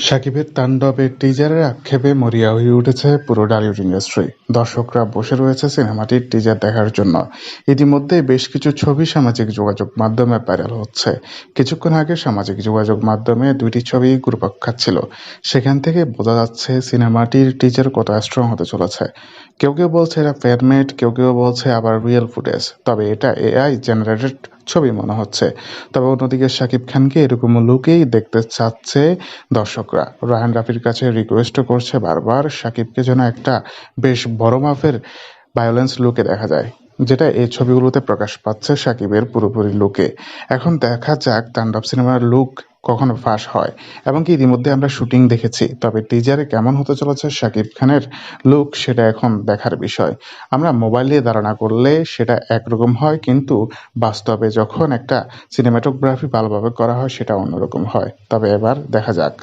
শাকিবের তাণ্ডবে টিজারের আক্ষেপে মরিয়া হয়ে উঠেছে পুরো ডালিউড ইন্ডাস্ট্রি দর্শকরা বসে রয়েছে সিনেমাটির টিজার দেখার জন্য। ইতিমধ্যে বেশ কিছু ছবি সামাজিক যোগাযোগ মাধ্যমে ভাইরাল হচ্ছে। কিছুক্ষণ আগে সামাজিক যোগাযোগ মাধ্যমে দুইটি ছবি ঘুরপাক খাচ্ছিল। সেখান থেকে বোঝা যাচ্ছে সিনেমাটির টিজার কত স্ট্রং হতে চলেছে। কেউ কেউ বলছে এটা ফেয়ারমেড কেউ কেউ বলছে আবার রিয়েল ফুটেজ তবে এটা এআই জেনারেটেড ছবি মনে হচ্ছে। তবে অন্যদিকে শাকিব খানকে এরকম লুকেই দেখতে চাচ্ছে দর্শকরা। রাহান রাফির কাছে রিকোয়েস্টও করছে বারবার সাকিবকে যেন একটা বেশ বড় মাপের ভায়োলেন্স লুকে দেখা যায়। যেটা এই ছবিগুলোতে প্রকাশ পাচ্ছে সাকিবের পুরোপুরি লুকে। এখন দেখা যাক তাণ্ডব সিনেমার লুক কখনো ফাঁস হয় এবং কি ইতিমধ্যে আমরা শুটিং দেখেছি, তবে টিজারে কেমন হতে চলেছে শাকিব খানের লুক সেটা এখন দেখার বিষয়। আমরা মোবাইল দিয়ে ধারণা করলে সেটা একরকম হয়, কিন্তু বাস্তবে যখন একটা সিনেমাটোগ্রাফি ভালোভাবে করা হয় সেটা অন্যরকম হয়। তবে এবার দেখা যাক।